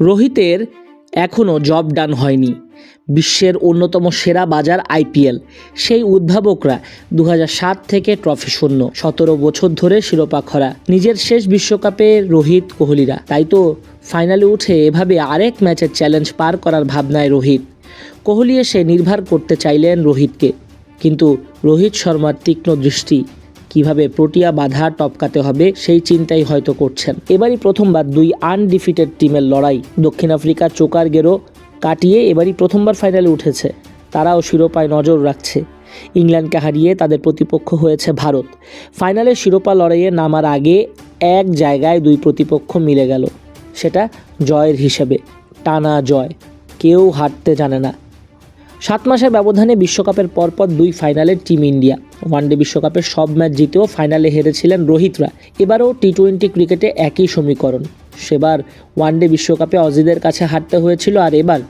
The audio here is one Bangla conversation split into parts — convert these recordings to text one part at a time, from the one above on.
রোহিতের এখনও জব ডান হয়নি। বিশ্বের অন্যতম সেরা বাজার আইপিএল। সেই উদ্ভাবকরা দু থেকে ট্রফি শূন্য। সতেরো বছর ধরে শিরোপা খরা। নিজের শেষ বিশ্বকাপে রোহিত কোহলিরা। তাই তো ফাইনালে উঠে এভাবে আরেক ম্যাচের চ্যালেঞ্জ পার করার ভাবনায় রোহিত। কোহলি এসে নির্ভর করতে চাইলেন রোহিতকে। কিন্তু রোহিত শর্মার তীক্ষ্ণ দৃষ্টি কীভাবে প্রোটিয়া বাধা টপকাতে হবে সেই চিন্তাই হয়তো করছেন। এবারই প্রথমবার দুই আনডিফিটেড টিমের লড়াই। দক্ষিণ আফ্রিকা চোকার গেরো কাটিয়ে এবারই প্রথমবার ফাইনালে উঠেছে। তারাও শিরোপায় নজর রাখছে। ইংল্যান্ডকে হারিয়ে তাদের প্রতিপক্ষ হয়েছে ভারত। ফাইনালে শিরোপা লড়াইয়ে নামার আগে এক জায়গায় দুই প্রতিপক্ষ মিলে গেল। সেটা জয়ের হিসেবে। টানা জয়। কেউ হারতে জানে না। সাত মাসের ব্যবধানে বিশ্বকাপের পরপর দুই ফাইনালের টিম ইন্ডিয়া। ওয়ানডে বিশ্বকাপের সব ম্যাচ জিতেও ফাইনালে হেরেছিলেন রোহিতরা। এবারও টি টোয়েন্টি ক্রিকেটে একই সমীকরণ। সেবার ওয়ানডে বিশ্বকাপে অজিদের কাছে হারতে হয়েছিল আর এবার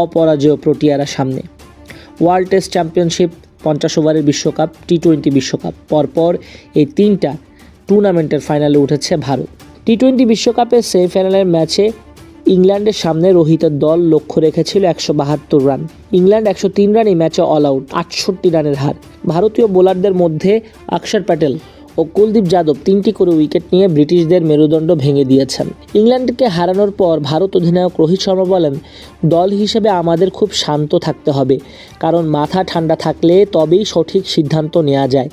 অপরাজয় প্রোটিয়ারা সামনে। ওয়ার্ল্ড টেস্ট চ্যাম্পিয়নশিপ পঞ্চাশ ওভারের বিশ্বকাপ টি টোয়েন্টি বিশ্বকাপ। পরপর এই তিনটা টুর্নামেন্টের ফাইনালে উঠেছে ভারত। টি টোয়েন্টি বিশ্বকাপের সেমিফাইনালের ম্যাচে ইংল্যান্ডের সামনে রোহিতের দল লক্ষ্য রেখেছিল একশো বাহাত্তর রান। ইংল্যান্ড একশো তিন রানই ম্যাচে অল আউট আটষট্টি রানের হার। ভারতীয় বোলারদের মধ্যে অক্ষর প্যাটেল ও কুলদীপ যাদব তিনটি করে উইকেট নিয়ে ব্রিটিশদের মেরুদণ্ড ভেঙে দিয়েছেন। ইংল্যান্ডকে হারানোর পর ভারত অধিনায়ক রোহিত শর্মা বলেন, দল হিসেবে আমাদের খুব শান্ত থাকতে হবে, কারণ মাথা ঠান্ডা থাকলে তবেই সঠিক সিদ্ধান্ত নেওয়া যায়।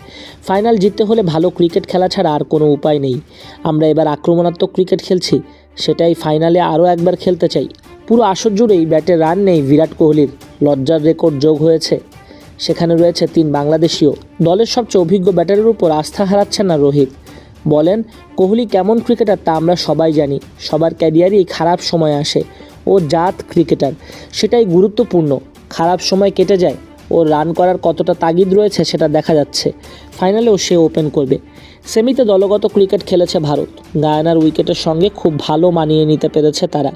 ফাইনাল জিততে হলে ভালো ক্রিকেট খেলা ছাড়া আর কোনো উপায় নেই। আমরা এবার আক্রমণাত্মক ক্রিকেট খেলছি, সেটাই ফাইনালে আরও একবার খেলতে চাই। পুরো আসর জুড়েই ব্যাটে রান নেই বিরাট কোহলির, লজ্জার রেকর্ড যোগ হয়েছে। সেখানে রয়েছে তিন বাংলাদেশিও দলের সবচেয়ে অভিজ্ঞ ব্যাটারের উপর আস্থা হারাচ্ছেন না রোহিত। বলেন, কোহলি কেমন ক্রিকেটার তা আমরা সবাই জানি। সবার ক্যারিয়ারই খারাপ সময় আসে। ও জাত ক্রিকেটার, সেটাই গুরুত্বপূর্ণ। খারাপ সময় কেটে যায়। ও রান করার কতটা তাগিদ রয়েছে সেটা দেখা যাচ্ছে। ফাইনালেও সে ওপেন করবে। সেমিতে দলগত ক্রিকেট খেলেছে ভারত। গায়ানার উইকেটের সঙ্গে খুব ভালো মানিয়ে নিতে পেরেছে তারা।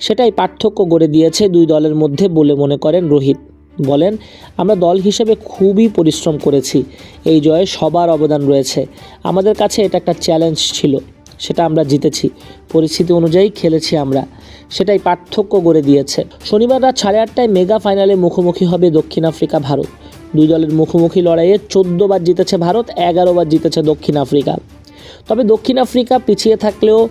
সেটাই পার্থক্য গড়ে দিয়েছে দুই দলের মধ্যে বলে মনে করেন রোহিত। বলেন, আমরা দল হিসেবে খুবই পরিশ্রম করেছি। এই জয়ে সবার অবদান রয়েছে। আমাদের কাছে এটা একটা চ্যালেঞ্জ ছিল। সেটা আমরা জিতেছি। পরিস্থিতি অনুযায়ী খেলেছি আমরা। সেটাই পার্থক্য গড়ে দিয়েছে। শনিবার রাত সাড়ে আটটায় মেগা ফাইনালে মুখোমুখি হবে দক্ষিণ আফ্রিকা ভারত। দুই দলের মুখোমুখি লড়াইয়ে চোদ্দ বার জিতেছে ভারত, এগারো বার জিতেছে দক্ষিণ আফ্রিকা। তবে দক্ষিণ আফ্রিকা পিছিয়ে থাকলেও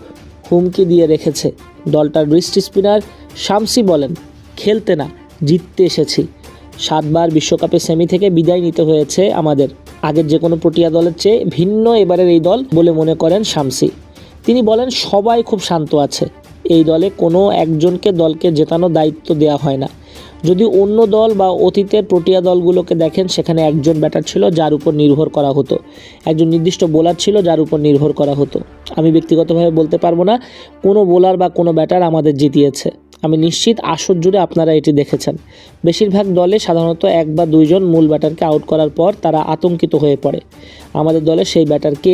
হুমকি দিয়ে রেখেছে। দলটার রিস্ট স্পিনার শামসি বলেন, খেলতে না, জিততে এসেছি। সাতবার বিশ্বকাপে সেমি থেকে বিদায় নিতে হয়েছে আমাদের। আগের যে কোনো প্রোটিয়া দলের চেয়ে ভিন্ন এবারের এই দল বলে মনে করেন শামসি। তিনি বলেন, সবাই খুব শান্ত আছে। এই দলে কোনো একজনকে দলকে জেতানো দায়িত্ব দেওয়া হয় না। যদি অন্য দল বা অতীতের প্রোটিয়া দলগুলোকে দেখেন, সেখানে একজন ব্যাটার ছিল যার উপর নির্ভর করা হতো। একজন নির্দিষ্ট বোলার ছিল যার উপর নির্ভর করা হতো। আমি ব্যক্তিগতভাবে বলতে পারব না, কোনো বোলার বা কোনো ব্যাটার আমাদের জিতিয়েছে। আমি নিশ্চিত আসর জুড়ে আপনারা এটি দেখেছেন। বেশিরভাগ দলে সাধারণত এক বা দুইজন মূল ব্যাটারকে আউট করার পর তারা আতঙ্কিত হয়ে পড়ে। আমাদের দলে সেই ব্যাটারকে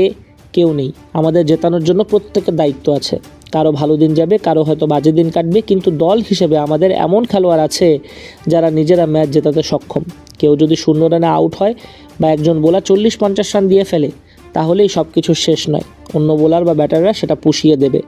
কেউ নেই। আমাদের জেতানোর জন্য প্রত্যেকের দায়িত্ব আছে। কারও ভালো দিন যাবে, কারও হয়তো বাজে দিন কাটবে, কিন্তু দল হিসেবে আমাদের এমন খেলোয়াড় আছে যারা নিজেরা ম্যাচ জেতাতে সক্ষম। কেউ যদি শূন্য রানে আউট হয় বা একজন বোলার চল্লিশ পঞ্চাশ রান দিয়ে ফেলে, তাহলেই সব কিছু শেষ নয়। অন্য বোলার বা ব্যাটাররা সেটা পুষিয়ে দেবে।